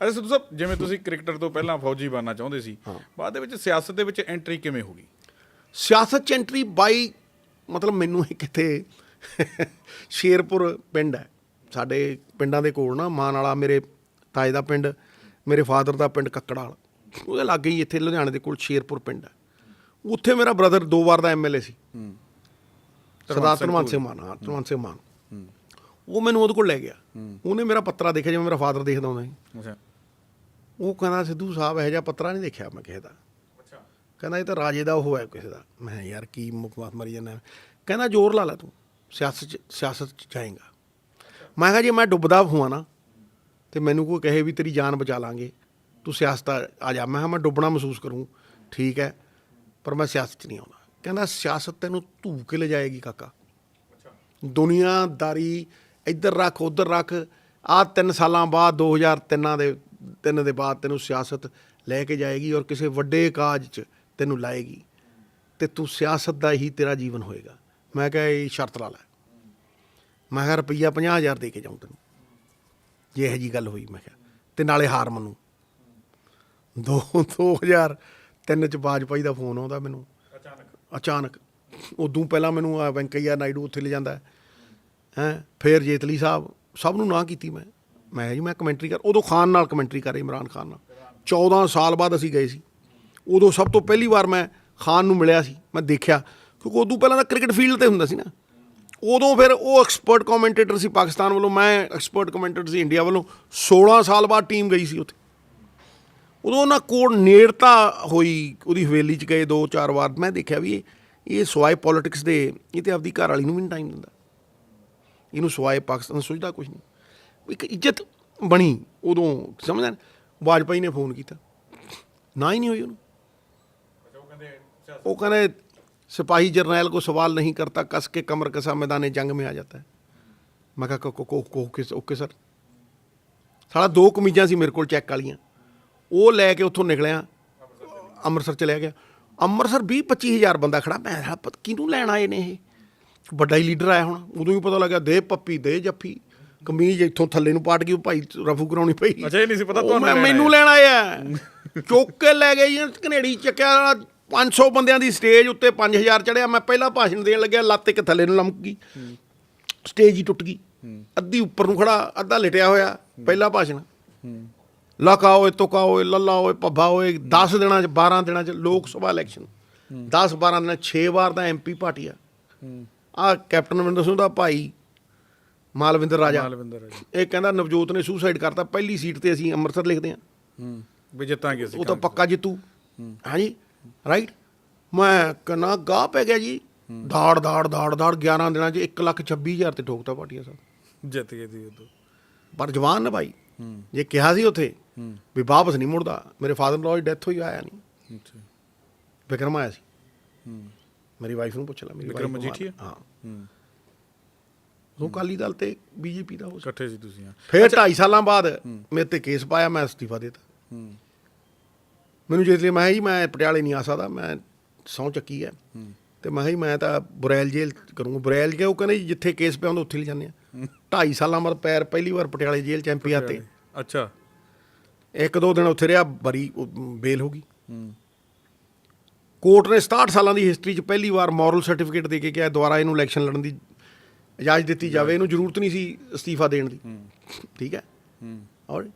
ਅੱਛਾ ਸਿੱਧੂ ਸਾਹਿਬ ਜਿਵੇਂ ਤੁਸੀਂ ਕ੍ਰਿਕਟਰ ਤੋਂ ਪਹਿਲਾਂ ਫੌਜੀ ਬਣਨਾ ਚਾਹੁੰਦੇ ਸੀ ਬਾਅਦ ਦੇ ਵਿੱਚ ਸਿਆਸਤ ਦੇ ਵਿੱਚ ਐਂਟਰੀ ਕਿਵੇਂ ਹੋ ਗਈ? ਸਿਆਸਤ ਚ ਐਂਟਰੀ ਬਾਈ ਮਤਲਬ ਮੈਨੂੰ ਇਹ ਕਿਤੇ ਸ਼ੇਰਪੁਰ ਪਿੰਡ ਹੈ। ਸਾਡੇ ਪਿੰਡਾਂ ਦੇ ਕੋਲ ਨਾ ਮਾਨ ਵਾਲਾ ਮੇਰੇ ਤਾਏ ਦਾ ਪਿੰਡ ਮੇਰੇ ਫਾਦਰ ਦਾ ਪਿੰਡ ਕੱਕੜਾਲ। ਉਹਦੇ ਲਾਗੇ ਹੀ ਇੱਥੇ ਲੁਧਿਆਣੇ ਦੇ ਕੋਲ ਸ਼ੇਰਪੁਰ ਪਿੰਡ ਹੈ। ਉੱਥੇ ਮੇਰਾ ਬ੍ਰਦਰ ਦੋ ਵਾਰ ਦਾ ਐਮਐਲਏ ਸੀ। ਸਰਦਾਰ ਧਨਵੰਤ ਸਿੰਘ ਮਾਨ ਹਾਂ ਧਨਵੰਤ ਸਿੰਘ ਮਾਨ। ਉਹ ਮੈਨੂੰ ਉਹਦੇ ਕੋਲ ਲੈ ਗਿਆ। ਉਹਨੇ ਮੇਰਾ ਪੱਤਰਾ ਦੇਖਿਆ ਜਿਵੇਂ ਮੇਰਾ ਫਾਦਰ ਦੇਖਦਾ ਹੁੰਦਾ ਸੀ। ਅੱਛਾ। ਉਹ ਕਹਿੰਦਾ ਸਿੱਧੂ ਸਾਹਿਬ ਇਹੋ ਜਿਹਾ ਪੱਤਰਾ ਨਹੀਂ ਦੇਖਿਆ ਮੈਂ ਕਿਸੇ ਦਾ। ਅੱਛਾ। ਕਹਿੰਦਾ ਇਹ ਤਾਂ ਰਾਜੇ ਦਾ ਉਹ ਹੈ ਕਿਸੇ ਦਾ। ਮੈਂ ਯਾਰ ਕੀ ਮੁਕਮਾਤ ਮਰੀ ਜਾਂਦਾ। ਕਹਿੰਦਾ ਜ਼ੋਰ ਲਾ ਲੈ ਤੂੰ ਸਿਆਸਤ ਚ ਸਿਆਸਤ ਚ ਜਾਏਗਾ। ਮੈਂ ਕਿਹਾ ਜੇ ਮੈਂ ਡੁੱਬਦਾ ਹੋਵਾਂ ਨਾ ਤੇ ਮੈਨੂੰ ਕੋਈ ਕਹੇ ਵੀ ਤੇਰੀ ਜਾਨ ਬਚਾ ਲਾਂਗੇ। ਤੂੰ ਸਿਆਸਤ ਆ ਜਾ। ਮੈਂ ਕਿਹਾ ਮੈਂ ਡੁੱਬਣਾ ਮਹਿਸੂਸ ਕਰੂੰ। ਠੀਕ ਹੈ ਪਰ ਮੈਂ ਸਿਆਸਤ ਚ ਨਹੀਂ ਆਉਣਾ ਕਹਿੰਦਾ ਸਿਆਸਤ ਤੈਨੂੰ ਧੂ ਕੇ ਲੈ ਜਾਏਗੀ ਕਾਕਾ ਦੁਨੀਆਦਾਰੀ ਇੱਧਰ ਰੱਖ ਉੱਧਰ ਰੱਖ। ਆ ਤਿੰਨ ਸਾਲਾਂ ਬਾਅਦ 2003 ਦੇ ਤਿੰਨ ਦੇ ਬਾਅਦ ਤੈਨੂੰ ਸਿਆਸਤ ਲੈ ਕੇ ਜਾਏਗੀ ਔਰ ਕਿਸੇ ਵੱਡੇ ਕਾਜ 'ਚ ਤੈਨੂੰ ਲਾਏਗੀ। ਤੇ ਤੂੰ ਸਿਆਸਤ ਦਾ ਹੀ ਤੇਰਾ ਜੀਵਨ ਹੋਏਗਾ। ਮੈਂ ਕਿਹਾ ਇਹ ਸ਼ਰਤ ਲਾ ਲੈ। ਮੈਂ ਕਿਹਾ ਰੁਪਈਆ 50000 ਦੇ ਕੇ ਜਾਊਂ ਤੈਨੂੰ। ਜੇ ਇਹੋ ਜੀ ਗੱਲ ਹੋਈ ਮੈਂ ਕਿਹਾ। ਤੇ ਨਾਲੇ ਹਾਰ ਮੰਨੂ। ਦੋ 2000 ਤਿੰਨ ਚ ਬਾਜਪਾਈ ਦਾ ਫੋਨ ਆਉਂਦਾ ਮੈਨੂੰ। ਅਚਾਨਕ। ਅਚਾਨਕ। ਉਦੋਂ ਪਹਿਲਾਂ ਮੈਨੂੰ ਵੈਂਕਈਆ ਨਾਇਡੂ ਉੱਥੇ ਲੈ ਜਾਂਦਾ। ਹੈ ਫਿਰ ਜੇਤਲੀ ਸਾਹਿਬ। ਸਭ ਨੂੰ ਨਾ ਕੀਤੀ ਮੈਂ। ਮੈਂ ਕਿਹਾ ਜੀ, ਮੈਂ ਕਮੈਂਟਰੀ ਕਰ, ਉਦੋਂ ਖਾਨ ਨਾਲ ਕਮੈਂਟਰੀ ਕਰ ਇਮਰਾਨ ਖਾਨ ਨਾਲ। 14 ਸਾਲ ਬਾਅਦ ਅਸੀਂ ਗਏ ਸੀ। ਉਦੋਂ ਸਭ ਤੋਂ ਪਹਿਲੀ ਵਾਰ ਮੈਂ ਖਾਨ ਨੂੰ ਮਿਲਿਆ ਸੀ, ਮੈਂ ਦੇਖਿਆ। ਕਿਉਂਕਿ ਉਦੋਂ ਪਹਿਲਾਂ ਤਾਂ ਕ੍ਰਿਕਟ ਫੀਲਡ ਤੇ ਹੁੰਦਾ ਸੀ ਨਾ। ਉਦੋਂ ਫਿਰ ਉਹ ਐਕਸਪਰਟ ਕਮੈਂਟੇਟਰ ਸੀ ਪਾਕਿਸਤਾਨ ਵੱਲੋਂ, ਮੈਂ ਐਕਸਪਰਟ ਕਮੈਂਟੇਟਰ ਸੀ ਇੰਡੀਆ ਵੱਲੋਂ। 16 ਸਾਲ ਬਾਅਦ ਟੀਮ ਗਈ ਸੀ ਉੱਥੇ। ਉਦੋਂ ਉਹਨਾਂ ਕੋਲ ਨੇੜਤਾ ਹੋਈ, ਉਹਦੀ ਹਵੇਲੀ 'ਚ ਗਏ ਦੋ ਚਾਰ ਵਾਰ। ਮੈਂ ਦੇਖਿਆ ਵੀ ਇਹ ਇਹ ਸਵਾਏ ਪੋਲਿਟਿਕਸ ਦੇ, ਇਹ ਤੇ ਆਪਦੀ ਘਰ ਵਾਲੀ ਨੂੰ ਵੀ ਨਹੀਂ ਟਾਈਮ ਦਿੰਦਾ। ਇਹਨੂੰ ਸਵਾਏ ਪਾਕਿਸਤਾਨ ਸੋਚਦਾ ਕੁਝ ਨਹੀਂ। ਇੱਕ ਇੱਜ਼ਤ ਬਣੀ ਉਦੋਂ, ਸਮਝਦੇ ਵਾਜਪਾਈ ਨੇ ਫੋਨ ਕੀਤਾ। ਨਾ ਹੀ ਨਹੀਂ ਹੋਈ ਉਹਨੂੰ। ਉਹ ਕਹਿੰਦੇ, ਸਿਪਾਹੀ ਜਰਨੈਲ ਕੋ ਸਵਾਲ ਨਹੀਂ ਕਰਤਾ, ਕਸ ਕੇ ਕਮਰ ਕਸਾ ਮੈਦਾਨੇ ਜੰਗ ਮੇ ਆ ਜਾਂਦਾ ਹੈ। ਮੈਂ ਕਿਹਾ, ਕੋ ਕੋ ਕੋ ਓਕੇ ਸਰ। ਸਾਲਾ ਦੋ ਕਮੀਜ਼ਾਂ ਸੀ ਮੇਰੇ ਕੋਲ ਚੈੱਕ ਵਾਲੀਆਂ। ਉਹ ਲੈ ਕੇ ਉੱਥੋਂ ਨਿਕਲਿਆ। ਅੰਮ੍ਰਿਤਸਰ ਚਲਿਆ ਗਿਆ। ਅੰਮ੍ਰਿਤਸਰ 20 25000 ਬੰਦਾ ਖੜਾ। ਮੈਂ ਕਿਹਨੂੰ ਲੈਣ ਆਏ ਨੇ ਇਹ? ਵੱਡਾ ਹੀ ਲੀਡਰ ਆਇਆ ਹੁਣ। ਉਦੋਂ ਹੀ ਪਤਾ ਲੱਗਿਆ, ਦੇ ਪੱਪੀ, ਦੇ ਜੱਫੀ। ਕਮੀਜ਼ ਇੱਥੋਂ ਥੱਲੇ ਨੂੰ ਪਾਟ ਗਈ ਉਹ ਭਾਈ ਰਫੂ ਕਰਾਉਣੀ ਪਈ। ਅੱਛਾ, ਇਹ ਨਹੀਂ ਸੀ ਪਤਾ ਤੁਹਾਨੂੰ ਮੈਨੂੰ ਲੈਣ ਆਇਆ। ਚੁੱਕ ਕੇ ਲੈ ਗਏ ਜੀ ਕਨੇੜੀ ਚੱਕਿਆ ਵਾਲਾ 500 ਬੰਦਿਆਂ ਦੀ ਸਟੇਜ ਉੱਤੇ 5000 ਚੜਿਆ। ਮੈਂ ਪਹਿਲਾ ਭਾਸ਼ਣ ਦੇਣ ਲੱਗਿਆ ਲੱਤ ਇੱਕ ਥੱਲੇ ਨੂੰ ਲਮਕ ਗਈ। ਸਟੇਜ ਹੀ ਟੁੱਟ ਗਈ। ਅੱਧੀ ਉੱਪਰ ਨੂੰ ਖੜਾ ਅੱਧਾ ਲਿਟਿਆ ਹੋਇਆ ਪਹਿਲਾ ਭਾਸ਼ਣ। ਲਕਾ ਓਏ ਤੁਕਾ ਓਏ ਲੱਲਾ ਓਏ ਪੱਭਾ ਓਏ 10 ਦਿਨਾਂ ਚ 12 ਦਿਨਾਂ ਚ ਲੋਕ ਸਭਾ ਇਲੈਕਸ਼ਨ। 10 12 ਦਿਨਾਂ 6 ਵਾਰ ਦਾ ਐਮਪੀ ਪਾਰਟੀਆ ਆ। ਕੈਪਟਨ ਅਮਰਿੰਦਰ ਸਿੰਘ ਦਾ ਭਾਈ ਮਾਲਵਿੰਦਰ ਰਾਜਾ। ਮਾਲਵਿੰਦਰ ਰਾਜਾ। ਇਹ ਕਹਿੰਦਾ ਨਵਜੋਤ ਨੇ ਸੁਸਾਈਡ ਕਰਤਾ ਪਹਿਲੀ ਸੀਟ ਤੇ ਅਸੀਂ ਅੰਮ੍ਰਿਤਸਰ ਲਿਖਦੇ ਹਾਂ। ਹੂੰ ਵੀ ਜਿੱਤਾਂਗੇ ਅਸੀਂ ਉਹ ਤਾਂ ਪੱਕਾ ਜਿੱਤੂ। ਹਾਂਜੀ ਰਾਈਟ ਮੈਂ ਕਨਾ ਗਾਹ ਪੈ ਗਿਆ ਜੀ। ਦਾੜ ਦਾੜ ਦਾੜ ਦਾੜ 11 ਦਿਨਾਂ 'ਚ 1 ਲੱਖ 26 ਹਜ਼ਾਰ ਤੇ ਠੋਕਤਾ ਪਾਰਟੀਆਂ ਸਾਹਿਬ ਜਿੱਤ ਗਏ ਸੀ ਉਦੋਂ। ਪਰ ਜਵਾਨ ਨਾ ਭਾਈ। ਜੇ ਕਿਹਾ ਸੀ ਉੱਥੇ ਵੀ ਵਾਪਸ ਨਹੀਂ ਮੁੜਦਾ ਮੇਰੇ ਫਾਦਰ ਲੋ ਦੀ ਡੈਥ ਹੋਈ ਆਇਆ ਨਹੀਂ। ਵਿਕਰਮ ਆਇਆ ਸੀ। ਮੇਰੀ ਵਾਈਫ ਨੂੰ ਪੁੱਛ ਲੈ ਮੇਰੀ ਵਿਕਰਮ ਮਜੀਠੀਆ? ਹਾਂ। ਹੂੰ ਉਹ ਕਾਲੀ ਦਲ ਤੇ ਬੀਜੇਪੀ ਦਾ ਹੋ ਸੀ ਇਕੱਠੇ ਸੀ ਤੁਸੀਂ ਹਾਂ। ਫਿਰ 2.5 ਸਾਲਾਂ ਬਾਅਦ ਮੇਰੇ ਤੇ ਕੇਸ ਪਾਇਆ ਮੈਂ ਅਸਤੀਫਾ ਦਿੱਤਾ। ਹੂੰ। ਮੈਨੂੰ ਜਿਸ ਲਈ ਮੈਂ ਕਿਹਾ ਜੀ ਮੈਂ ਪਟਿਆਲੇ ਨਹੀਂ ਆ ਸਕਦਾ ਮੈਂ ਸਹੁੰ ਚੱਕੀ ਹੈ। ਤੇ ਮੈਂ ਕਿਹਾ ਜੀ ਮੈਂ ਤਾਂ ਬੁਰੈਲ ਜੇਲ੍ਹ 'ਚ ਕਰੂੰਗਾ। ਬੁਰੈਲ ਕੇ ਉਹ ਕਹਿੰਦੇ ਜੀ ਜਿੱਥੇ ਕੇਸ ਪਿਆ ਹੁੰਦਾ ਉੱਥੇ ਲੈ ਜਾਂਦੇ ਆ। ਢਾਈ ਸਾਲਾਂ ਬਾਅਦ ਪੈਰ ਪਹਿਲੀ ਵਾਰ ਪਟਿਆਲੇ ਜੇਲ੍ਹ ਚ ਐਮਪੀ ਆਤੇ ਅੱਛਾ। ਇੱਕ ਦੋ ਦਿਨ ਉੱਥੇ ਰਿਹਾ ਬਰੀ ਉਹ ਬੇਲ ਹੋ ਗਈ। ਹੂੰ। ਕੋਰਟ ਨੇ 67 ਸਾਲਾਂ ਦੀ ਹਿਸਟਰੀ 'ਚ ਪਹਿਲੀ ਵਾਰ ਮੋਰਲ ਸਰਟੀਫਿਕੇਟ ਦੇ ਕੇ ਕਿਹਾ ਦੁਬਾਰਾ ਇਹਨੂੰ ਇਲੈਕਸ਼ਨ ਲੜਨ ਦੀ ਇਜਾਜ਼ਤ ਦਿੱਤੀ ਜਾਵੇ ਇਹਨੂੰ ਜ਼ਰੂਰਤ ਨਹੀਂ ਸੀ ਅਸਤੀਫਾ ਦੇਣ ਦੀ। ਠੀਕ ਹੈ? ਹੂੰ। ਔਰ